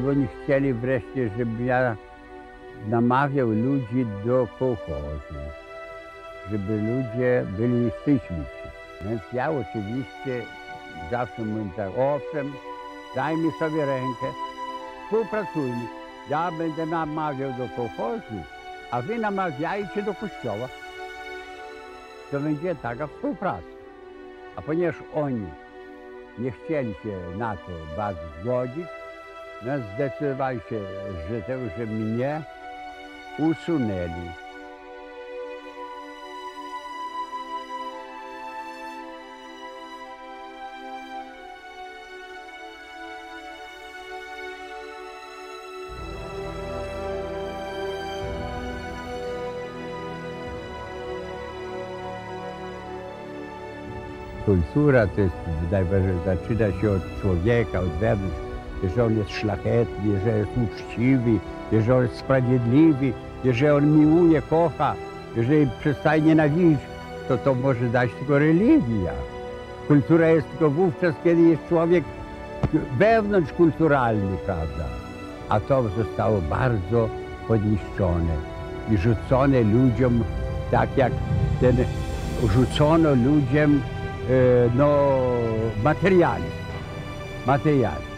oni chcieli wreszcie, żebym ja namawiał ludzi do kołchozu, żeby ludzie byli szczęśliwsi. Więc ja oczywiście zawsze mówię tak, owszem, daj mi sobie rękę, współpracujmy. Ja będę namawiał do kołchozu, a wy namawiajcie do kościoła. To będzie taka współpraca. A ponieważ oni nie chcieli się na to bardzo zgodzić, no zdecydowali się, że, to, że mnie usunęli. Kultura to jest najważniejsze, zaczyna się od człowieka, od wewnątrz. Jeżeli on jest szlachetny, jeżeli jest uczciwy, jeżeli on jest sprawiedliwy, jeżeli on miłuje, kocha, jeżeli przestaje nienawidzić, to to może dać tylko religia. Kultura jest tylko wówczas, kiedy jest człowiek wewnątrzkulturalny, prawda? A to zostało bardzo podniszczone i rzucone ludziom, tak jak ten rzucono ludziom e, no, materializm. Materializm.